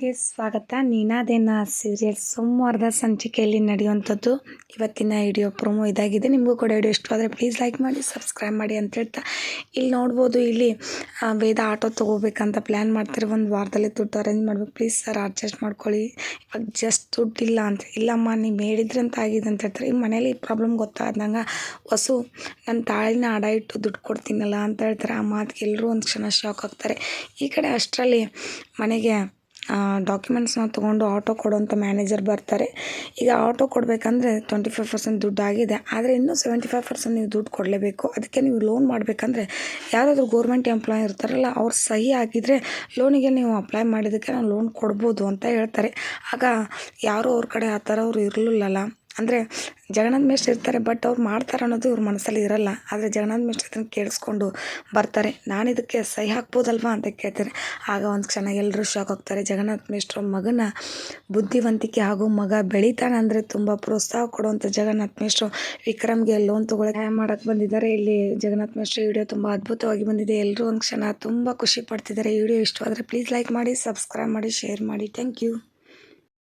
ಗೆ ಸ್ವಾಗತ. ನೀನಾದೇನ ಸೀರಿಯಲ್ ಸೋಮವಾರದ ಸಂಚಿಕೆಯಲ್ಲಿ ನಡೆಯುವಂಥದ್ದು? ಇವತ್ತಿನ ವಿಡಿಯೋ ಪ್ರೊಮೋ ಇದಾಗಿದೆ. ನಿಮಗೂ ಕೂಡ ವಿಡಿಯೋ ಇಷ್ಟವಾದರೆ ಪ್ಲೀಸ್ ಲೈಕ್ ಮಾಡಿ ಸಬ್ಸ್ಕ್ರೈಬ್ ಮಾಡಿ ಅಂತ ಹೇಳ್ತಾ ಇಲ್ಲಿ ನೋಡ್ಬೋದು ಇಲ್ಲಿ ವೇದ ಆಟೋ ತೊಗೋಬೇಕಂತ ಪ್ಲ್ಯಾನ್ ಮಾಡ್ತಾರೆ ಒಂದು ವಾರದಲ್ಲಿ ದುಡ್ಡು ಅರೇಂಜ್ ಮಾಡ್ಬೇಕು. ಪ್ಲೀಸ್ ಸರ್ ಅಡ್ಜಸ್ಟ್ ಮಾಡ್ಕೊಳ್ಳಿ. ಇವಾಗ ಜಸ್ಟ್ ದುಡ್ಡಿಲ್ಲ ಅಂತ ಇಲ್ಲಮ್ಮ, ನೀವು ಹೇಳಿದ್ರೆ ಅಂತ ಆಗಿದೆ ಅಂತ ಹೇಳ್ತಾರೆ. ಈ ಮನೇಲಿ ಪ್ರಾಬ್ಲಮ್ ಗೊತ್ತಾದಂಗೆ ಹೊಸು ನನ್ನ ತಾಳಿನ ಅಡ ಇಟ್ಟು ದುಡ್ಡು ಕೊಡ್ತೀನಲ್ಲ ಅಂತ ಹೇಳ್ತಾರೆ. ಆ ಮಾತಿಗೆ ಎಲ್ಲರೂ ಒಂದು ಕ್ಷಣ ಶಾಕ್ ಆಗ್ತಾರೆ. ಈ ಕಡೆ ಅಷ್ಟರಲ್ಲಿ ಮನೆಗೆ ಡಾಕ್ಯುಮೆಂಟ್ಸ್ನ ತೊಗೊಂಡು ಆಟೋ ಕೊಡುವಂಥ ಮ್ಯಾನೇಜರ್ ಬರ್ತಾರೆ. ಈಗ ಆಟೋ ಕೊಡಬೇಕಂದ್ರೆ ಟ್ವೆಂಟಿ ಫೈವ್ ಪರ್ಸೆಂಟ್ ದುಡ್ಡು ಆಗಿದೆ. ಆದರೆ ಇನ್ನೂ ಸೆವೆಂಟಿ ಫೈವ್ ಪರ್ಸೆಂಟ್ ನೀವು ದುಡ್ಡು ಕೊಡಲೇಬೇಕು. ಅದಕ್ಕೆ ನೀವು ಲೋನ್ ಮಾಡಬೇಕಂದ್ರೆ ಯಾರಾದರೂ ಗೋರ್ಮೆಂಟ್ ಎಂಪ್ಲಾಯ್ ಇರ್ತಾರಲ್ಲ, ಅವ್ರು ಸಹಿ ಆಗಿದ್ದರೆ ಲೋನಿಗೆ ನೀವು ಅಪ್ಲೈ ಮಾಡಿದ್ದಕ್ಕೆ ನಾವು ಲೋನ್ ಕೊಡ್ಬೋದು ಅಂತ ಹೇಳ್ತಾರೆ. ಆಗ ಯಾರೂ ಅವ್ರ ಕಡೆ ಆ ಥರ ಅವರು ಇರಲಿಲ್ಲಲ್ಲ. ಅಂದರೆ ಜಗನ್ನಾಥ ಮೇಷ್ಟ್ರು ಇರ್ತಾರೆ ಬಟ್ ಅವ್ರು ಮಾಡ್ತಾರೆ ಅನ್ನೋದು ಇವ್ರ ಮನಸ್ಸಲ್ಲಿ ಇರಲ್ಲ. ಆದರೆ ಜಗನ್ನಾಥ ಮೇಷ್ಟ್ರು ಕೇಳಿಸ್ಕೊಂಡು ಬರ್ತಾರೆ. ನಾನು ಇದಕ್ಕೆ ಸಹಿ ಹಾಕ್ಬೋದಲ್ವಾ ಅಂತ ಕೇಳ್ತಾರೆ. ಆಗ ಒಂದು ಕ್ಷಣ ಎಲ್ಲರೂ ಶಾಕ್ ಹೋಗ್ತಾರೆ ಜಗನ್ನಾಥ ಮೇಷ್ಟ್ರ ಮಗನ ಬುದ್ಧಿವಂತಿಕೆ ಹಾಗೂ ಮಗ ಬೆಳೀತಾನೆ ಅಂದರೆ ತುಂಬ ಪ್ರೋತ್ಸಾಹ ಕೊಡುವಂಥ ಜಗನ್ನಾಥ ಮೇಷ್ಟ್ರು ವಿಕ್ರಮ್ಗೆ ಲೋನ್ ತೊಗೊಳಕ್ಕೆ ಸಹಾಯ ಮಾಡೋಕ್ಕೆ ಬಂದಿದ್ದಾರೆ. ಇಲ್ಲಿ ಜಗನ್ನಾಥ ಮೇಷ್ಟ್ರ ವಿಡಿಯೋ ತುಂಬ ಅದ್ಭುತವಾಗಿ ಬಂದಿದೆ. ಎಲ್ಲರೂ ಒಂದು ಕ್ಷಣ ತುಂಬ ಖುಷಿ ಪಡ್ತಿದ್ದಾರೆ ಈ ವಿಡಿಯೋ ಇಷ್ಟವಾದರೆ ಪ್ಲೀಸ್ ಲೈಕ್ ಮಾಡಿ ಸಬ್ಸ್ಕ್ರೈಬ್ ಮಾಡಿ ಶೇರ್ ಮಾಡಿ. Thank you